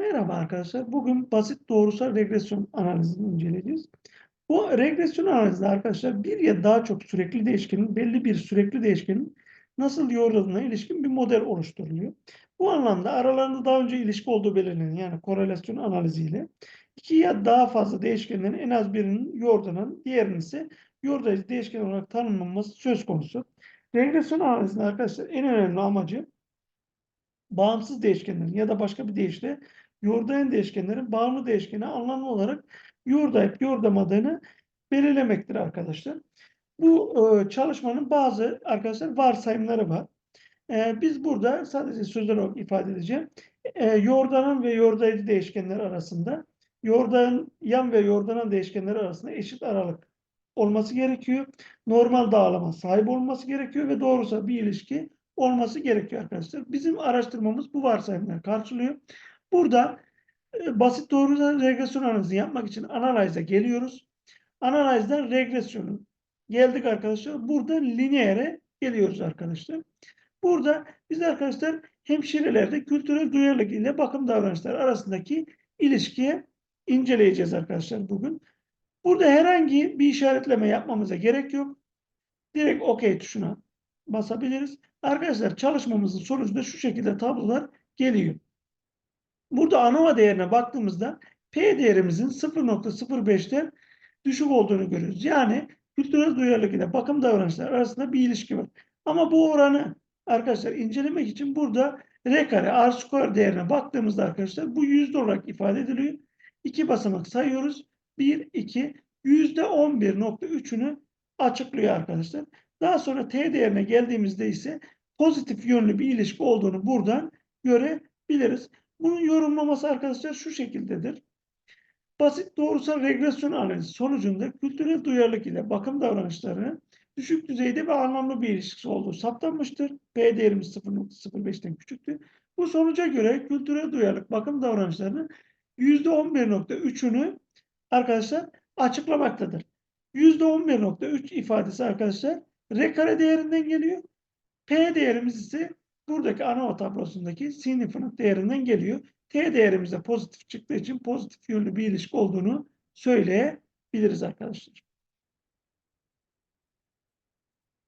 Merhaba arkadaşlar. Bugün basit doğrusal regresyon analizini inceleyeceğiz. Bu regresyon analizinde arkadaşlar bir ya daha çok sürekli değişkenin belli bir sürekli değişkenin nasıl yorulduğuna ilişkin bir model oluşturuluyor. Bu anlamda aralarında daha önce ilişki olduğu belirlenen yani korelasyon analiziyle iki ya daha fazla değişkenlerin en az birinin yordanan diğerinin ise yordayıcı değişken olarak tanımlanması söz konusu. Regresyon analizinde arkadaşlar en önemli amacı bağımsız değişkenlerin ya da başka bir deyişle yordayan değişkenlerin bağımlı değişkeni anlamlı olarak yordayıp yordamadığını belirlemektir arkadaşlar. Bu e, çalışmanın bazı arkadaşlar varsayımları var. E, biz burada sadece sözler olarak ifade edeceğim. E, yordanan ve yordayıcı değişkenler arasında yordayan ve yordanan değişkenler arasında eşit aralık olması gerekiyor. Normal dağılıma sahip olması gerekiyor ve doğrusal bir ilişki olması gerekiyor arkadaşlar. Bizim araştırmamız bu varsayımları karşılıyor. Burada e, basit doğrusal regresyon analizi yapmak için analize geliyoruz. Analizden regresyonu geldik arkadaşlar. Burada lineere geliyoruz arkadaşlar. Burada biz arkadaşlar hemşirelerde kültürel duyarlılık ile bakım davranışları arasındaki ilişkiye inceleyeceğiz arkadaşlar bugün. Burada herhangi bir işaretleme yapmamıza gerek yok. Direkt OK tuşuna basabiliriz. Arkadaşlar çalışmamızın sonucunda şu şekilde tablolar geliyor. Burada ANOVA değerine baktığımızda P değerimizin 0.05'ten düşük olduğunu görüyoruz. Yani kültürel duyarlılık ile bakım davranışları arasında bir ilişki var. Ama bu oranı arkadaşlar incelemek için burada R kare R square değerine baktığımızda arkadaşlar bu yüzde olarak ifade ediliyor. İki basamak sayıyoruz. 1, 2, yüzde 11.3'ünü açıklıyor arkadaşlar. Daha sonra T değerine geldiğimizde ise pozitif yönlü bir ilişki olduğunu buradan görebiliriz. Bunun yorumlaması arkadaşlar şu şekildedir. Basit doğrusal regresyon analizi sonucunda kültürel duyarlılık ile bakım davranışlarının düşük düzeyde ve anlamlı bir ilişkisi olduğu saptanmıştır. P değerimiz 0.05'ten küçüktür. Bu sonuca göre kültürel duyarlılık bakım davranışlarının %11.3'ünü arkadaşlar açıklamaktadır. %11.3 ifadesi arkadaşlar R kare değerinden geliyor. P değerimiz ise buradaki ana tablosundaki sinifinin değerinden geliyor. T değerimiz de pozitif çıktığı için pozitif yönlü bir ilişki olduğunu söyleyebiliriz arkadaşlar.